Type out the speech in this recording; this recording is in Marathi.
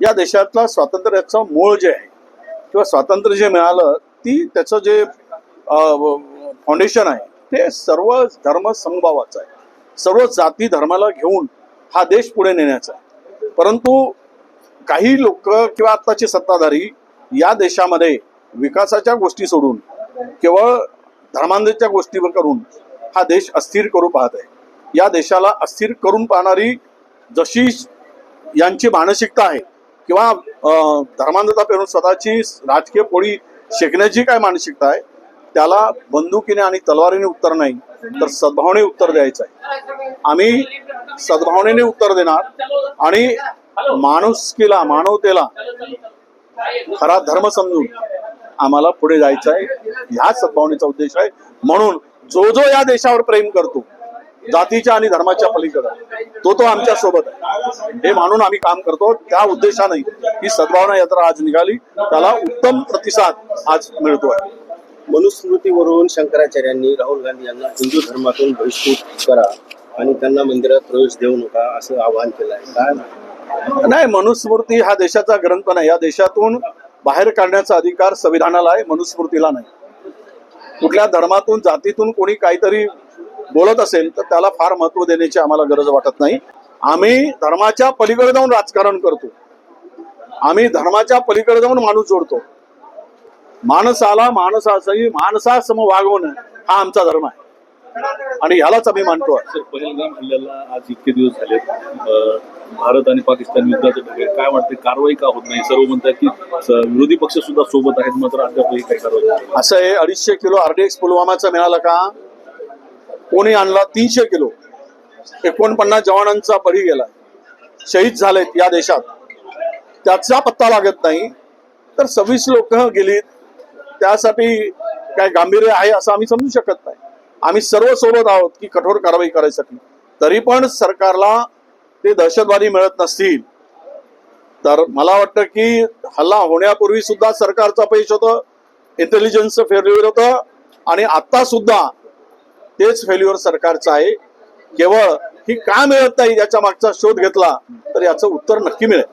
या देशातला स्वातंत्र्याचं मूळ जे आहे किंवा स्वातंत्र्य जे मिळालं ती त्याचं जे फाउंडेशन आहे ते सर्व धर्म समभावाचं आहे. सर्व जाती धर्माला घेऊन हा देश पुढे नेण्याचा आहे. परंतु काही लोक किंवा आत्ताचे सत्ताधारी या देशामध्ये विकासाच्या गोष्टी सोडून केवळ धर्मांधच्या गोष्टीवर करून हा देश अस्थिर करू पाहत आहे. या देशाला अस्थिर करून पाहणारी जशी यांची मानसिकता आहे किंवा धर्मांधता पेरून स्वतःची राजकीय पोळी शेकण्याची काय मानसिकता आहे त्याला बंदुकीने आणि तलवारीने उत्तर नाही तर सद्भावने उत्तर द्यायचं आहे. आम्ही सद्भावनेने उत्तर देणार आणि माणुसकीला मानवतेला खरा धर्म समजून आम्हाला पुढे जायचं आहे. ह्या सद्भावनेचा उद्देश आहे. म्हणून जो जो या देशावर प्रेम करतो जातीच्या आणि धर्माच्या पलीकडे. तो तो आमच्यासोबत आहे. हे मानून आम्ही काम करतो. त्या उद्देशाने ही सद्भावना यात्रा आज निघाली. त्याला उत्तम प्रतिसाद आज मिळतोय. मनुस्मृतीवरून शंकराचार्यांनी राहुल गांधी यांना हिंदू धर्मातून बहिष्कृत करा आणि त्यांना मंदिरात प्रवेश देऊ नका असं आवाहन केलं आहे काय नाही मनुस्मृती हा देशाचा ग्रंथ नाही या देशातून बाहेर काढण्याचा अधिकार संविधानाला आहे. मनुस्मृतीला नाही. कुठल्या धर्मातून जातीतून कोणी काहीतरी बोलत असेल तर त्याला फार महत्त्व देण्याची आम्हाला गरज वाटत नाही. आम्ही धर्माच्या पलीकडे जाऊन राजकारण करतो. आम्ही धर्माच्या पलीकडे जाऊन माणूस जोडतो. माणसाला माणसासही माणसासम वागवणं हा आमचा धर्म आहे. आणि ह्यालाच आम्ही मानतो पहलगाम हल्ल्याला आज इतके दिवस झालेत. अं, भारत आणि पाकिस्तान युद्धाचं काय वाटते? कारवाई का होत नाही? सर्व म्हणतात की विरोधी पक्ष सुद्धा सोबत आहेत मात्र अद्यापही काही कारवाई. असं आहे अडीचशे किलो आरडीएक्स पुलवामाचा मिळाला का? कोणी आणला तीनशे किलो. एकोणपन्नास जवानांचा बळी गेला. शहीद झालेत या देशात. त्याचा पत्ता लागत नाही. तर सव्वीस लोक गेलीत. त्यासाठी काय गांभीर्य आहे असं आम्ही समजू शकत नाही. आम्ही सर्व सोबत आहोत की कठोर कारवाई करायसाठी. तरी पण सरकारला ते दहशतवादी मिळत नसतील. तर मला वाटतं की हल्ला होण्यापूर्वी सुद्धा सरकारचं अपयश होतं. इंटेलिजन्सचं फेल्युअर होतं. आणि आता सुद्धा तेच फेल्युअर सरकारचं आहे. केवळ ही का मिळत नाही याच्या मागचा शोध घेतला तर याचं उत्तर नक्की मिळेल.